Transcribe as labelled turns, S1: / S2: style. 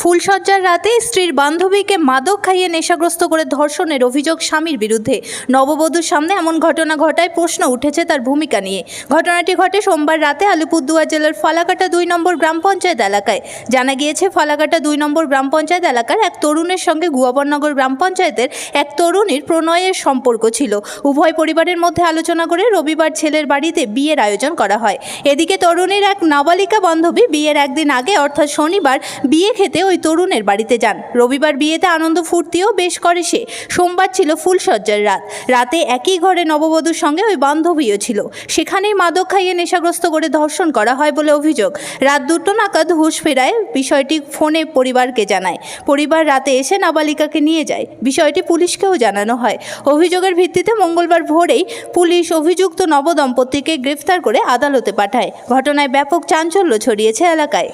S1: ফুলশয্যার রাতে স্ত্রীর বান্ধবীকে মাদক খাইয়ে নেশাগ্রস্ত করে ধর্ষণের অভিযোগ স্বামীর বিরুদ্ধে। নববধূর সামনে এমন ঘটনা ঘটায় প্রশ্ন উঠেছে তার ভূমিকা নিয়ে। ঘটনাটি ঘটে সোমবার রাতে আলিপুরদুয়ার জেলার ফালাকাটা দুই নম্বর গ্রাম পঞ্চায়েত এলাকায়। জানা গিয়েছে, ফালাকাটা দুই নম্বর গ্রাম পঞ্চায়েত এলাকার এক তরুণের সঙ্গে গুয়াবরনগর গ্রাম পঞ্চায়েতের এক তরুণীর প্রণয়ের সম্পর্ক ছিল। উভয় পরিবারের মধ্যে আলোচনা করে রবিবার ছেলের বাড়িতে বিয়ের আয়োজন করা হয়। এদিকে তরুণীর এক নাবালিকা বান্ধবী বিয়ের একদিন আগে, অর্থাৎ শনিবার, বিয়ে খেতে ওই তরুণের বাড়িতে যান। রবিবার বিয়েতে আনন্দ ফুর্তিও বেশ করে সে। সোমবার ছিল ফুলসজ্জার রাত। রাতে একই ঘরে নববধূর সঙ্গে ওই বান্ধবীও ছিল। সেখানেই মাদক খাইয়ে নেশাগ্রস্ত করে ধর্ষণ করা হয় বলে অভিযোগ। রাত দুটো নাগাদ হুঁশ ফেরায় বিষয়টি ফোনে পরিবারকে জানায়। পরিবার রাতে এসে নাবালিকাকে নিয়ে যায়। বিষয়টি পুলিশকেও জানানো হয়। অভিযোগের ভিত্তিতে মঙ্গলবার ভোরেই পুলিশ অভিযুক্ত নবদম্পতিকে গ্রেফতার করে আদালতে পাঠায়। ঘটনায় ব্যাপক চাঞ্চল্য ছড়িয়েছে এলাকায়।